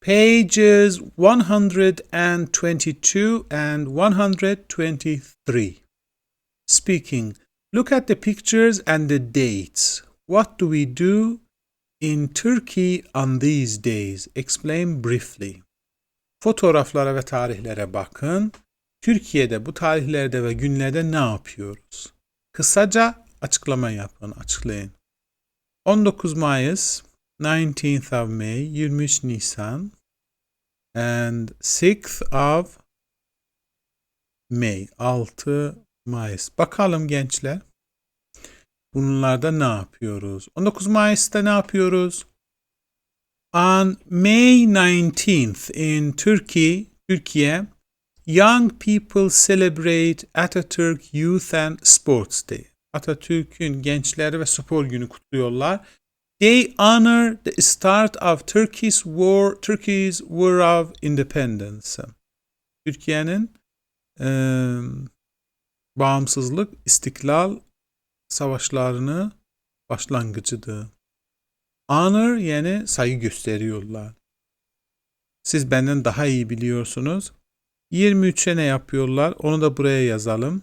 pages 122 and 123. Speaking. Look at the pictures and the dates. What do we do in Turkey on these days? Explain briefly. Fotoğraflara ve tarihlere bakın. Türkiye'de bu tarihlerde ve günlerde ne yapıyoruz? Kısaca açıklama yapın, açıklayın. 19 Mayıs 19th of May, 23 Nisan and 6th of May, 6 Mayıs. Bakalım gençler. Bunlarda ne yapıyoruz? 19 Mayıs'ta ne yapıyoruz? On May 19th in Turkey, Türkiye, young people celebrate Atatürk Youth and Sports Day. Atatürk'ün gençleri ve spor günü kutluyorlar. They honor the start of Turkey's war, Turkey's War of Independence. Türkiye'nin e, bağımsızlık, istiklal savaşlarını başlangıcıdır. Honor yani saygı gösteriyorlar. Siz benden daha iyi biliyorsunuz. 23'e ne yapıyorlar? Onu da buraya yazalım.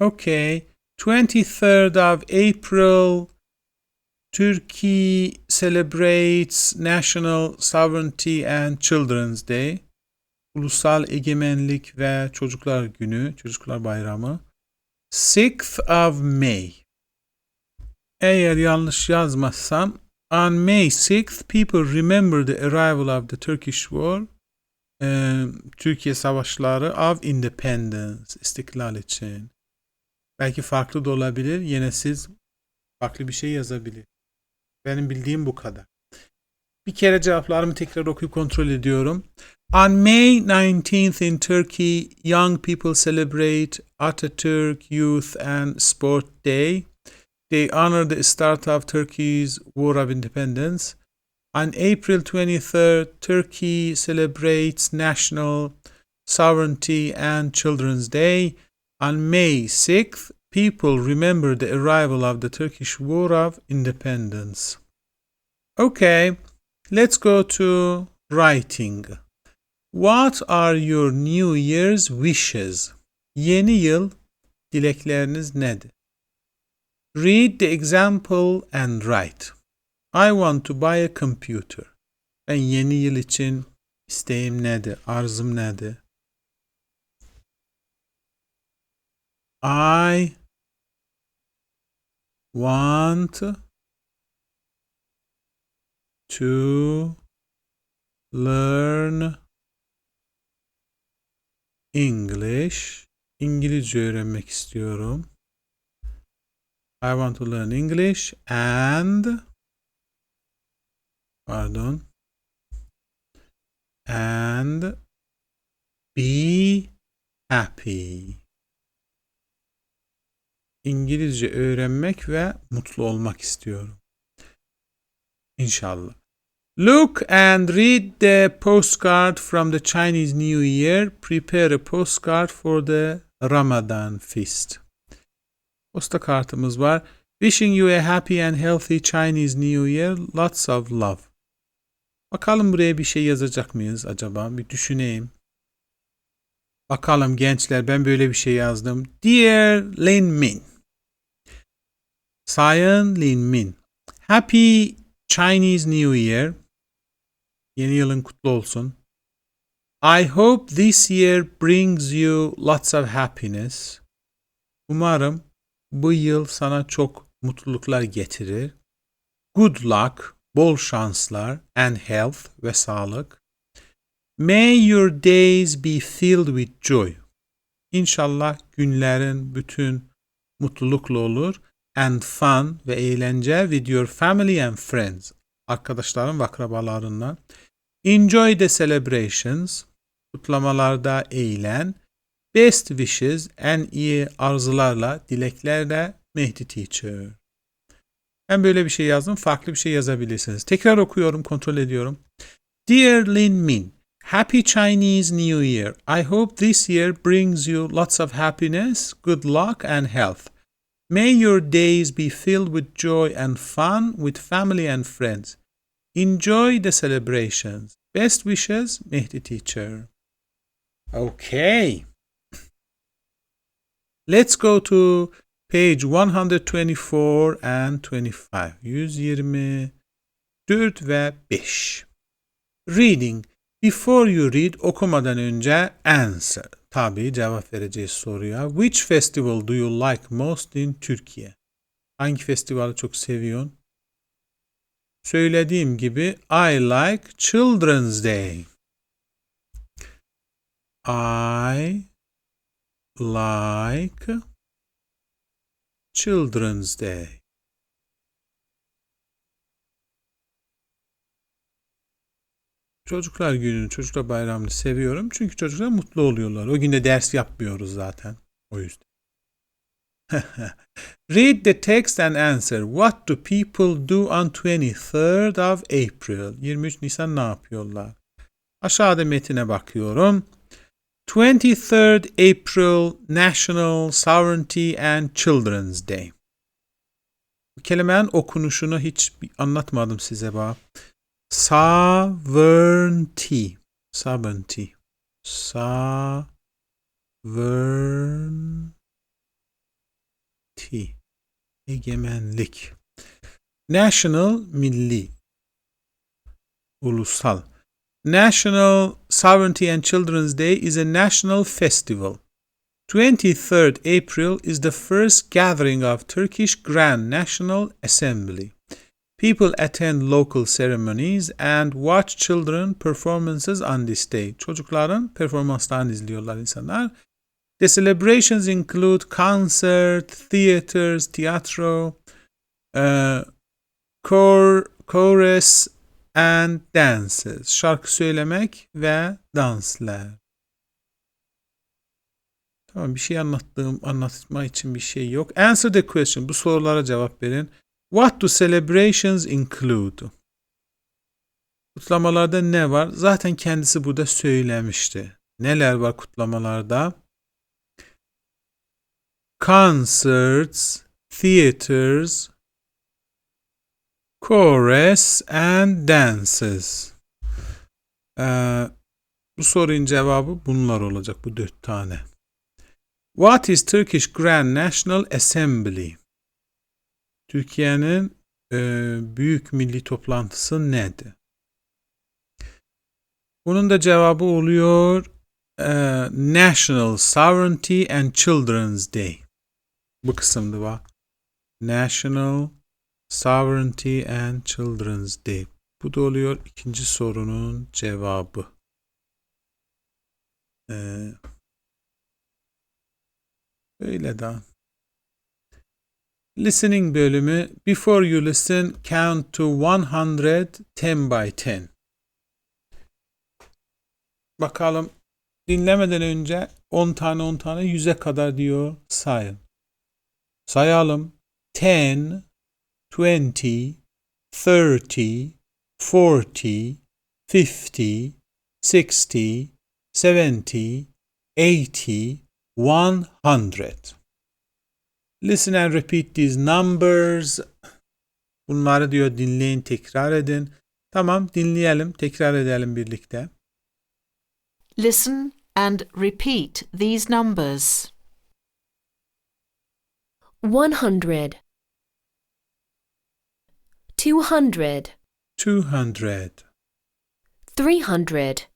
Okay. 23rd of April Turkey celebrates National Sovereignty and Children's Day. Ulusal Egemenlik ve Çocuklar Günü, Çocuklar Bayramı. 6th of May. Eğer yanlış yazmazsam, on May 6th, people remember the arrival of the Turkish War, e, Türkiye Savaşları of Independence, istiklal için. Belki farklı da olabilir. Yine siz farklı bir şey yazabilir. Benim bildiğim bu kadar. Bir kere cevaplarımı tekrar okuyup kontrol ediyorum. On May 19th in Turkey, young people celebrate Atatürk Youth and Sport Day. They honor the start of Turkey's War of Independence. On April 23rd, Turkey celebrates National Sovereignty and Children's Day. On May 6th, people remember the arrival of the Turkish War of Independence. Okay, let's go to writing. What are your New Year's wishes? Yeni yıl dilekleriniz nedir? Read the example and write. I want to buy a computer. Ben yeni yıl için isteğim nedir? Arzım nedir? I want to learn English. İngilizce öğrenmek istiyorum. I want to learn English and pardon and be happy. İngilizce öğrenmek ve mutlu olmak istiyorum. İnşallah. Look and read the postcard from the Chinese New Year. Prepare a postcard for the Ramadan feast. Posta kartımız var. Wishing you a happy and healthy Chinese New Year. Lots of love. Bakalım buraya bir şey yazacak mıyız acaba? Bir düşüneyim. Bakalım gençler ben böyle bir şey yazdım. Dear Lin Min. Sayın Lin Min. Happy Chinese New Year. Yeni yılın kutlu olsun. I hope this year brings you lots of happiness. Umarım bu yıl sana çok mutluluklar getirir. Good luck, bol şanslar and health ve sağlık. May your days be filled with joy. İnşallah günlerin bütün mutlulukla olur and fun ve eğlence with your family and friends. Arkadaşların ve akrabalarınla. Enjoy the celebrations. Kutlamalarda eğlen. Best wishes, en iyi arzularla, dileklerle Mehdi Teacher. Ben böyle bir şey yazdım. Farklı bir şey yazabilirsiniz. Tekrar okuyorum, kontrol ediyorum. Dear Lin Min, Happy Chinese New Year. I hope this year brings you lots of happiness, good luck and health. May your days be filled with joy and fun with family and friends. Enjoy the celebrations. Best wishes, Mehdi teacher. Okay. Let's go to page 124 and 25. 124 ve 5. Reading. Before you read, okumadan önce answer. Tabii cevap vereceğiz soruya. Which festival do you like most in Türkiye? Hangi festivali çok seviyorsun? Söylediğim gibi I like Children's Day. I like Children's Day. Çocuklar gününü, çocuklar bayramını seviyorum. Çünkü çocuklar mutlu oluyorlar. O günde ders yapmıyoruz zaten. O yüzden. Read the text and answer. What do people do on 23rd of April? 23 Nisan ne yapıyorlar? Aşağıda metine bakıyorum. 23rd April National Sovereignty and Children's Day. Kelimenin okunuşunu hiç anlatmadım size bak. Sovereignty. Sovereignty. Sovereignty. Egemenlik. National milli. Ulusal. National Sovereignty and Children's Day is a national festival. 23rd April is the first gathering of Turkish Grand National Assembly. People attend local ceremonies and watch children performances on this day. Çocukların performanslarını izliyorlar insanlar. The celebrations include concert, theaters, tiyatro, uh, chor, chorus and dances. Şarkı söylemek ve danslar. Tamam bir şey anlattığım anlatma için bir şey yok. Answer the question. Bu sorulara cevap verin. What do celebrations include? Kutlamalarda ne var? Zaten kendisi burada söylemişti. Neler var kutlamalarda? Concerts, theaters, chorus and dances. Ee, bu sorunun cevabı bunlar olacak. Bu dört tane. What is Turkish Grand National Assembly? Türkiye'nin e, büyük milli toplantısı nedir? Bunun da cevabı oluyor e, National Sovereignty and Children's Day. Bu kısımda var. National Sovereignty and Children's Day. Bu da oluyor ikinci sorunun cevabı. Ee, böyle daha. Listening bölümü Before you listen count to 100 10 by 10. Bakalım dinlemeden önce 10 tane 10 tane 100'e kadar diyor sayın. Sayalım. 10 20 30 40 50 60 70 80 100 Listen and repeat these numbers. Bunları diyor dinleyin, tekrar edin. Tamam, dinleyelim, tekrar edelim birlikte. Listen and repeat these numbers. 100 200 200, 300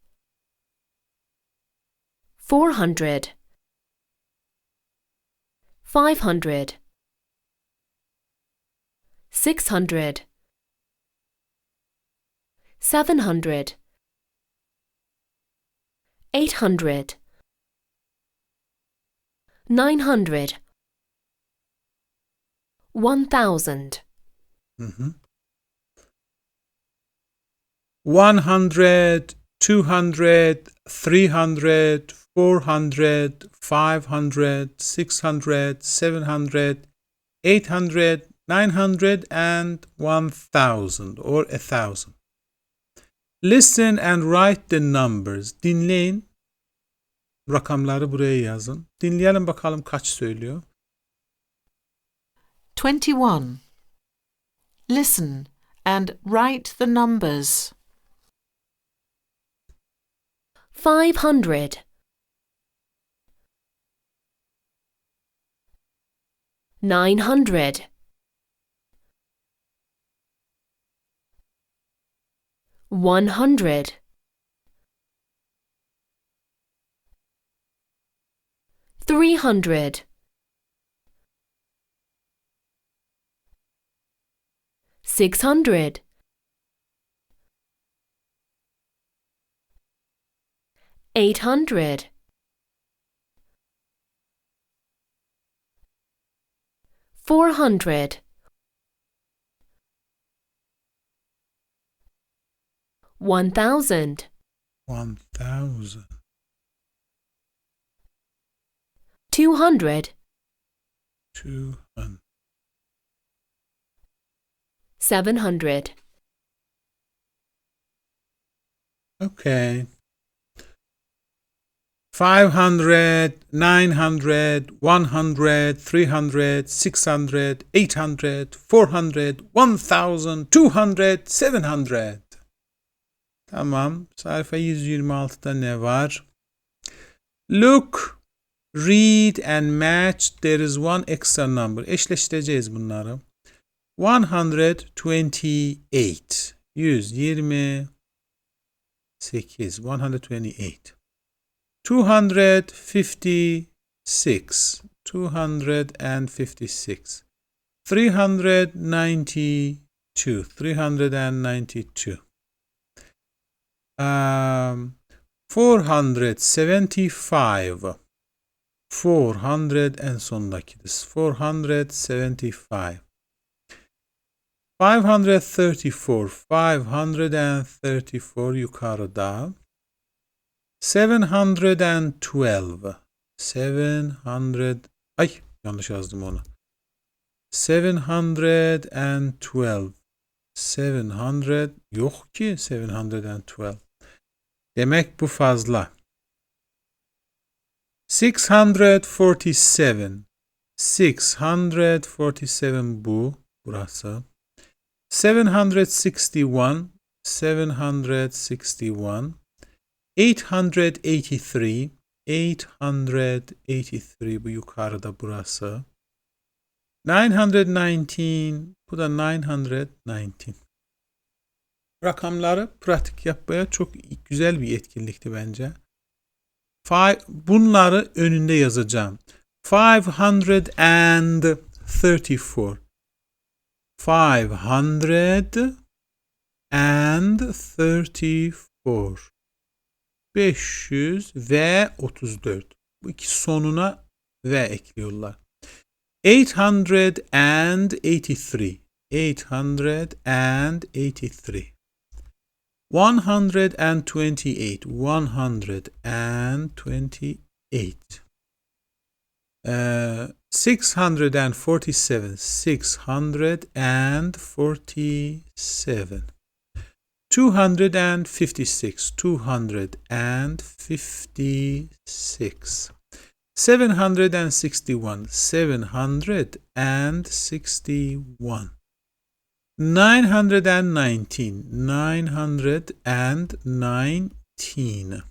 400 500 600 700 800 900 1000 Mhm. 100, 200, 300, 400, 500, 600, 700, 800, 900 and 1000 or 1000. Listen and write the numbers. Dinleyin. Rakamları buraya yazın. Dinleyelim bakalım kaç söylüyor. 21. Listen and write the numbers. 500 nine hundred, one hundred, three hundred, six hundred, eight hundred, four hundred, one thousand, 1000. two hundred, 200. seven hundred, Okay. 500, 900, 100, 300, 600, 800, 400, 1000, 200, 700. Tamam. Sayfa 126'da ne var? Look, read and match. There is one extra number. Eşleştireceğiz bunları. 128. 128. 128. 256. 256. 392. 392. Um, 475. 400 en sondakidir. 475. 534. 534 yukarıda. 712. 700. Ay yanlış yazdım onu. 712. 700 yok ki 712. Demek bu fazla. 647. 647 bu. Burası. 761. 761. 883. 883 bu yukarıda burası. 919. Bu da 919. Rakamları pratik yapmaya çok güzel bir etkinlikti bence. Bunları önünde yazacağım. 534. 534. 500 ve 34. Bu iki sonuna ve ekliyorlar. 883. 883. 128. 128. Uh, 647. 647. 256. 256. 761. 761. 919. 919.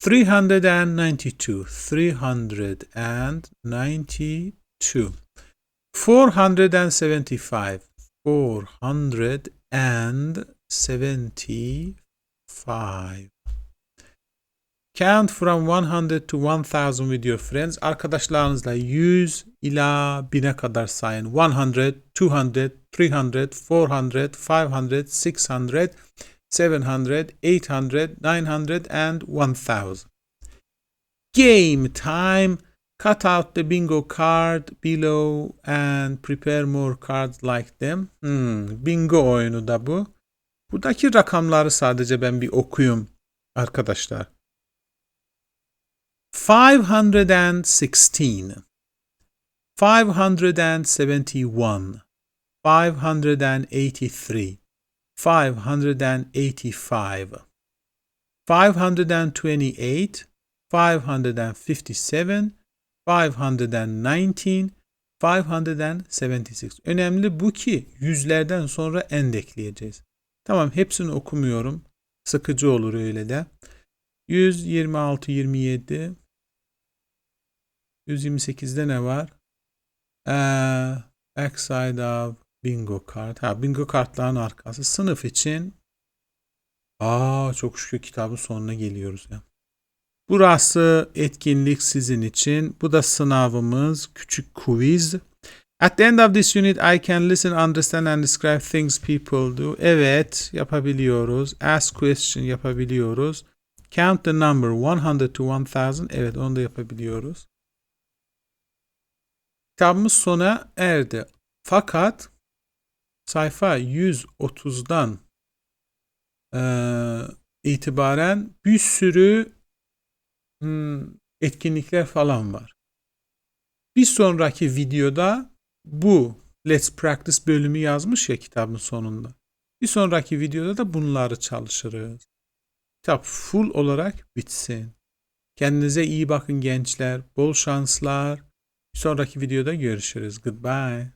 392. 392. 475. 475. Count from 100 to 1000 with your friends. Arkadaşlarınızla 100 ila 1000'e kadar sayın. 100, 200, 300, 400, 500, 600, 700, 800, 900 and 1000. Game time. Cut out the bingo card below and prepare more cards like them. Hmm, bingo oyunu da bu. Buradaki rakamları sadece ben bir okuyayım arkadaşlar. 516 571 583 585 528 557 519 576. Önemli bu ki yüzlerden sonra end ekleyeceğiz. Tamam hepsini okumuyorum. Sıkıcı olur öyle de. 126, 27. 128'de ne var? Ee, backside of bingo kart. Ha bingo kartların arkası. Sınıf için. Aa çok şükür kitabın sonuna geliyoruz ya. Burası etkinlik sizin için. Bu da sınavımız. Küçük quiz. At the end of this unit I can listen, understand and describe things people do. Evet yapabiliyoruz. Ask question yapabiliyoruz. Count the number 100 to 1000. Evet onu da yapabiliyoruz. Kitabımız sona erdi. Fakat sayfa 130'dan eee, itibaren bir sürü hmm, etkinlikler falan var. Bir sonraki videoda bu Let's Practice bölümü yazmış ya kitabın sonunda. Bir sonraki videoda da bunları çalışırız. Kitap full olarak bitsin. Kendinize iyi bakın gençler. Bol şanslar. Bir sonraki videoda görüşürüz. Goodbye.